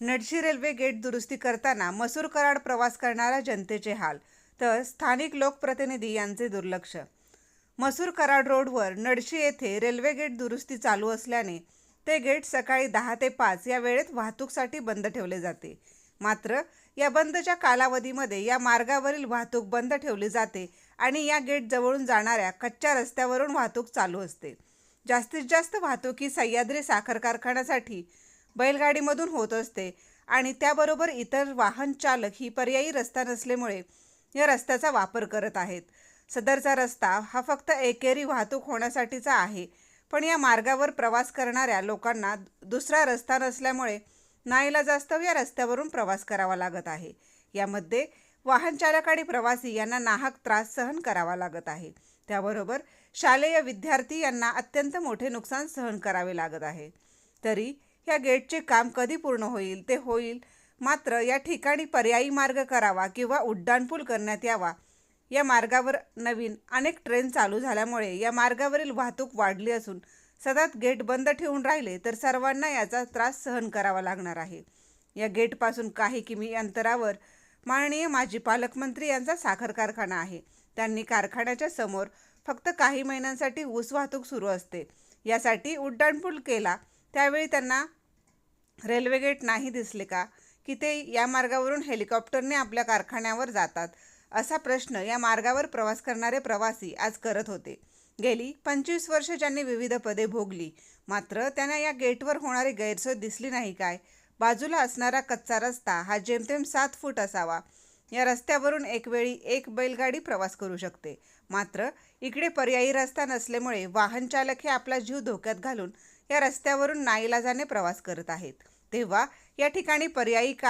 नडशी railway gate दुरुस्ती करताना मसूर कराड प्रवास करणाऱ्या जनतेचे हाल तर स्थानिक लोकप्रतिनिधी यांचे दुर्लक्ष. मसूर कराड रोडवर नडशी येथे रेल्वे गेट दुरुस्ती चालू असल्याने ते गेट सकाळी दहा ते पाच या वेळेत वाहतूकसाठी बंद ठेवले जाते. मात्र या बंदच्या कालावधीमध्ये या मार्गावरील वाहतूक बंद ठेवली जाते आणि या गेट जवळून जाणाऱ्या कच्च्या रस्त्यावरून वाहतूक चालू असते. जास्तीत जास्त वाहतुकी सह्याद्री साखर कारखान्यासाठी बैलगाडीमधून होत असते. आणि त्याबरोबर इतर वाहन चालक ही पर्यायी रस्ता नसल्यामुळे या रस्त्याचा वापर करत आहेत. सदरचा रस्ता हा फक्त एकेरी वाहतूक होण्यासाठीचा आहे. पण या मार्गावर प्रवास करणाऱ्या लोकांना दुसरा रस्ता नसल्यामुळे नाईला जास्तव या रस्त्यावरून प्रवास करावा लागत आहे. यामध्ये वाहन चालक आणि प्रवासी यांना नाहक त्रास सहन करावा लागत आहे. त्याबरोबर शालेय विद्यार्थी यांना अत्यंत मोठे नुकसान सहन करावे लागत आहे. तरी या गेटचे काम कधी पूर्ण होईल ते होईल. मात्र या ठिकाणी पर्यायी मार्ग करावा किंवा उड्डाणपूल करण्यात यावा. या मार्गावर नवीन अनेक ट्रेन चालू झाल्यामुळे या मार्गावरील वाहतूक वाढली असून सतत गेट बंद ठेवून राहिले तर सर्वांना याचा त्रास सहन करावा लागणार आहे. या गेटपासून काही किमी अंतरावर माननीय माजी पालकमंत्री यांचा साखर कारखाना आहे. त्यांनी कारखान्याच्या समोर फक्त काही महिन्यांसाठी ऊस वाहतूक सुरू असते. यासाठी उड्डाणपूल केला त्यावेळी त्यांना रेल्वे गेट नाही दिसले का? की ते या मार्गावरून हेलिकॉप्टरने आपल्या कारखान्यावर जातात? असा प्रश्न या मार्गावर प्रवास करणारे प्रवासी आज करत होते. गेली पंचवीस वर्ष ज्यांनी विविध पदे भोगली मात्र त्यांना या गेटवर होणारी गैरसोय दिसली नाही काय? बाजूला असणारा कच्चा रस्ता हा जेमतेम सात फूट असावा. या रस्त्यावरून एक वेळी एक बैलगाडी प्रवास करू शकते. मात्र इकडे पर्यायी रस्ता नसल्यामुळे वाहन चालक हे आपला जीव धोक्यात घालून या रस्त्यावरून नाईलाजाने प्रवास करत आहेत. तेव्हा या ठिकाणी पर्यायी का